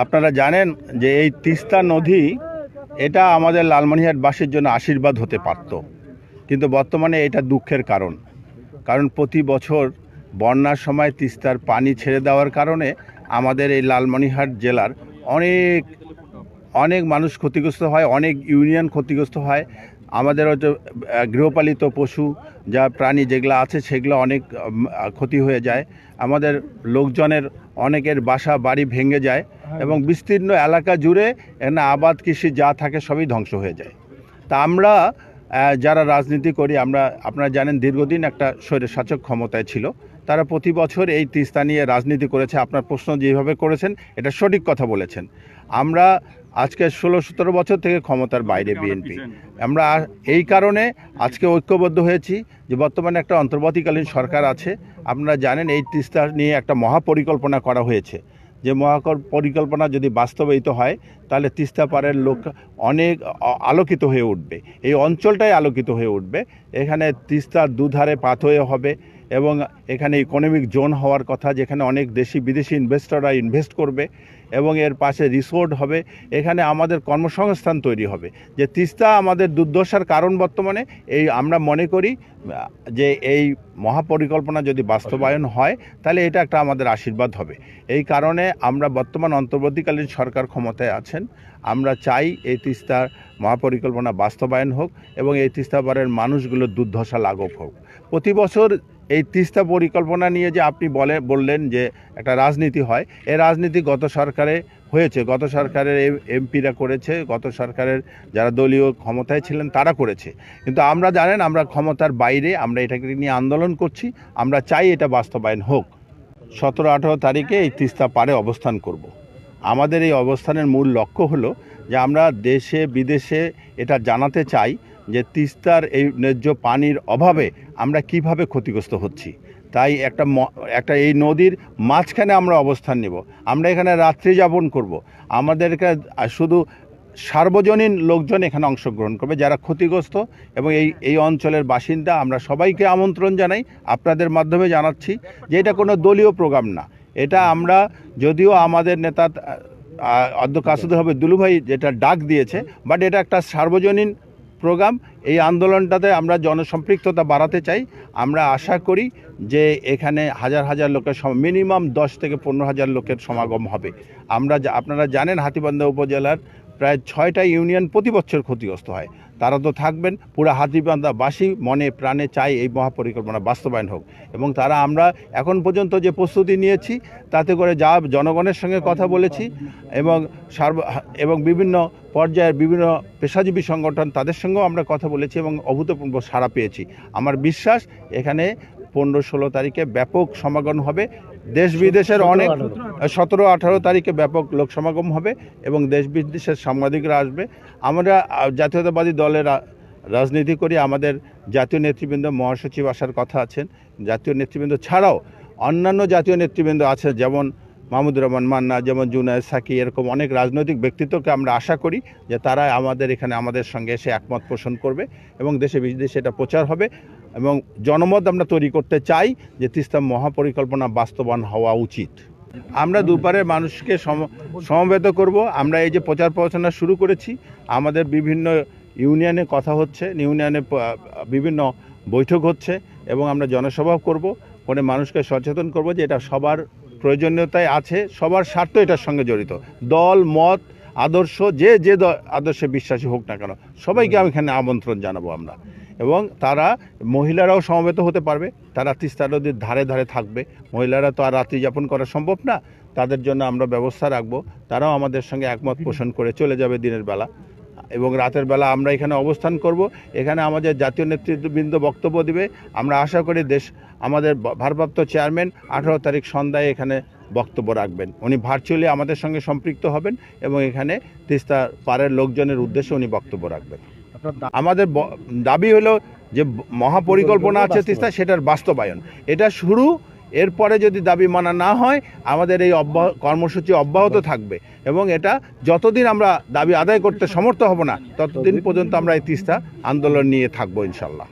আপনারা জানেন যে এই তিস্তা নদী, এটা আমাদের লালমনিরহাটবাসীর জন্য আশীর্বাদ হতে পারত। কিন্তু বর্তমানে এটা দুঃখের কারণ। কারণ প্রতি বছর বন্যার সময় তিস্তার পানি ছেড়ে দেওয়ার কারণে আমাদের এই লালমনিরহাট জেলার অনেক অনেক মানুষ ক্ষতিগ্রস্ত হয়, অনেক ইউনিয়ন ক্ষতিগ্রস্ত হয়। আমাদের হয়তো গৃহপালিত পশু যা প্রাণী যেগুলো আছে, সেগুলো অনেক ক্ষতি হয়ে যায়। আমাদের লোকজনের অনেকের বাসা বাড়ি ভেঙে যায়। এবং বিস্তীর্ণ এলাকা জুড়ে এখানে আবাদ কৃষি যা থাকে সবই ধ্বংস হয়ে যায়। তা আমরা যারা রাজনীতি করি আমরা আপনারা জানেন দীর্ঘদিন একটা স্বৈরশাসক ক্ষমতায় ছিল। তারা প্রতি বছর এই তিস্তা নিয়ে রাজনীতি করেছে। আপনার প্রশ্ন যেভাবে করেছেন এটা সঠিক কথা বলেছেন। আমরা আজকে ষোলো সতেরো বছর থেকে ক্ষমতার বাইরে বিএনপি। আমরা এই কারণে আজকে ঐক্যবদ্ধ হয়েছি যে বর্তমানে একটা অন্তর্বর্তীকালীন সরকার আছে। আপনারা জানেন এই তিস্তা নিয়ে একটা মহাপরিকল্পনা করা হয়েছে। যে মহাকর পরিকল্পনা যদি বাস্তবায়িত হয়, তাহলে তিস্তা পাড়ের লোক অনেক আলোকিত হয়ে উঠবে। এই অঞ্চলটাই আলোকিত হয়ে উঠবে। এখানে তিস্তার দুধারে পাথয়ে হবে। এবং এখানে ইকোনমিক জোন হওয়ার কথা, যেখানে অনেক দেশি বিদেশি ইনভেস্টররা ইনভেস্ট করবে এবং এর পাশে রিসোর্ট হবে। এখানে আমাদের কর্মসংস্থান তৈরি হবে। যে তিস্তা আমাদের দুর্দশার কারণ বর্তমানে, এই আমরা মনে করি, যে এই মহাপরিকল্পনা যদি বাস্তবায়ন হয়, তাহলে এটা একটা আমাদের আশীর্বাদ হবে। এই কারণে আমরা বর্তমান অন্তর্বর্তীকালীন সরকার ক্ষমতায় আছেন। আমরা চাই এই তিস্তার মহাপরিকল্পনা বাস্তবায়ন হোক এবং এই তিস্তা পাড়ের মানুষগুলোর দুর্দশা লাঘব হোক। প্রতি বছর এই তিস্তা পরিকল্পনা নিয়ে যে আপনি বলে, বললেন যে একটা রাজনীতি হয়, এই রাজনীতি গত সরকারে হয়েছে, গত সরকারের এমপিরা করেছে, গত সরকারের যারা দলীয় ক্ষমতায় ছিলেন তারা করেছে কিন্তু আমরা জানেন আমরা ক্ষমতার বাইরে আমরা এটাকে নিয়ে আন্দোলন করছি, আমরা চাই এটা বাস্তবায়ন হোক সতেরো, আঠেরো তারিখে এই তিস্তা পাড়ে অবস্থান করব। আমাদের এই অবস্থানের মূল লক্ষ্য হলো যে আমরা দেশে, বিদেশে এটা জানাতে চাই যে তিস্তার এই ন্যায্য পানির অভাবে আমরা কীভাবে ক্ষতিগ্রস্ত হচ্ছি। তাই একটা একটা এই নদীর মাঝখানে আমরা অবস্থান নেব। আমরা এখানে রাত্রি যাপন করব। আমাদেরকে শুধু সার্বজনীন লোকজন এখানে অংশগ্রহণ করবে যারা ক্ষতিগ্রস্ত এবং এই এই অঞ্চলের বাসিন্দা। আমরা সবাইকে আমন্ত্রণ জানাই। আপনাদের মাধ্যমে জানাচ্ছি যে এটা কোনো দলীয় প্রোগ্রাম না। এটা আমরা যদিও আমাদের নেতা অধ্যক্ষ আসাদুল হবে দুলুভাই যেটা ডাক দিয়েছে, বাট এটা একটা সার্বজনীন প্রোগ্রাম। এই আন্দোলনটাতে আমরা জনসম্পৃক্ততা বাড়াতে চাই। আমরা আশা করি যে এখানে হাজার হাজার লোকের মিনিমাম দশ থেকে পনেরো হাজার লোকের সমাগম হবে। আমরা আপনারা জানেন হাতিবান্ধা উপজেলার প্রায় ছয়টা ইউনিয়ন প্রতি বছর ক্ষতিগ্রস্ত হয়। তারা তো থাকবেন, পুরো হাতিবান্ধাবাসী মনে প্রাণে চাই এই মহাপরিকল্পনা বাস্তবায়ন হোক। এবং তারা আমরা এখন পর্যন্ত যে প্রস্তুতি নিয়েছি, তাতে করে যা জনগণের সঙ্গে কথা বলেছি এবং সার্ব, এবং বিভিন্ন পর্যায়ের বিভিন্ন পেশাজীবী সংগঠন তাদের সঙ্গেও আমরা কথা বলেছি এবং অভূতপূর্ব সাড়া পেয়েছি। আমার বিশ্বাস, এখানে পনেরো ষোলো তারিখে ব্যাপক সমাগম হবে। দেশ বিদেশের অনেক সতেরো আঠারো তারিখে ব্যাপক লোক সমাগম হবে এবং দেশ বিদেশের সাংবাদিকরা আসবে। আমরা জাতীয়তাবাদী দলের রাজনীতি করি। আমাদের জাতীয় নেতৃবৃন্দ মহাসচিব আসার কথা আছেন। জাতীয় নেতৃবৃন্দ ছাড়াও অন্যান্য জাতীয় নেতৃবৃন্দ আছে যেমন মাহমুদুর রহমান মান্না যেমন জুনায়দ সাকি এরকম অনেক রাজনৈতিক ব্যক্তিত্বকে আমরা আশা করি যে তারা আমাদের এখানে আমাদের সঙ্গে এসে একমত পোষণ করবে এবং দেশে বিদেশে এটা প্রচার হবে। এবং জনমত আমরা তৈরি করতে চাই যে তিস্তা মহাপরিকল্পনা বাস্তবায়ন হওয়া উচিত। আমরা দুপারের মানুষকে সম- সমবেত করব। আমরা এই যে প্রচার প্রচারণা শুরু করেছি, আমাদের বিভিন্ন ইউনিয়নে কথা হচ্ছে, ইউনিয়নে বিভিন্ন বৈঠক হচ্ছে এবং আমরা জনসভাও করব। করে মানুষকে সচেতন করব যে এটা সবার প্রয়োজনীয়তায় আছে, সবার স্বার্থ এটার সঙ্গে জড়িত। দল, মত, আদর্শ, যে যে আদর্শে বিশ্বাসী হোক না কেন, সবাইকে আমি এখানে আমন্ত্রণ জানাব আমরা। এবং তারা মহিলারাও সমবেত হতে পারবে। তারা তিস্তা নদীর ধারে ধারে থাকবে। মহিলারা তো আর রাত্রি যাপন করা সম্ভব না। তাদের জন্য আমরা ব্যবস্থা রাখব। তারাও আমাদের সঙ্গে একমত পোষণ করে চলে যাবে দিনের বেলা। এবং রাতের বেলা আমরা এখানে অবস্থান করব। এখানে আমাদের জাতীয় নেতৃবৃন্দ বক্তব্য দিবে। আমরা আশা করি দেশ, আমাদের ভারপ্রাপ্ত চেয়ারম্যান আঠারো তারিখ সন্ধ্যায় এখানে বক্তব্য রাখবেন। উনি ভার্চুয়ালি আমাদের সঙ্গে সম্পৃক্ত হবেন এবং এখানে তিস্তা পাড়ের লোকজনের উদ্দেশ্যে উনি বক্তব্য রাখবেন। আমাদের দাবি হলো যে মহাপরিকল্পনা আছে তিস্তা সেটার বাস্তবায়ন। এটা শুরু এরপরে যদি দাবি মানা না হয় আমাদের এই অব্যাহ কর্মসূচি অব্যাহত থাকবে। এবং এটা যতদিন আমরা দাবি আদায় করতে সমর্থ হব না ততদিন পর্যন্ত আমরা এই তিস্তা আন্দোলন নিয়ে থাকব ইনশাল্লাহ।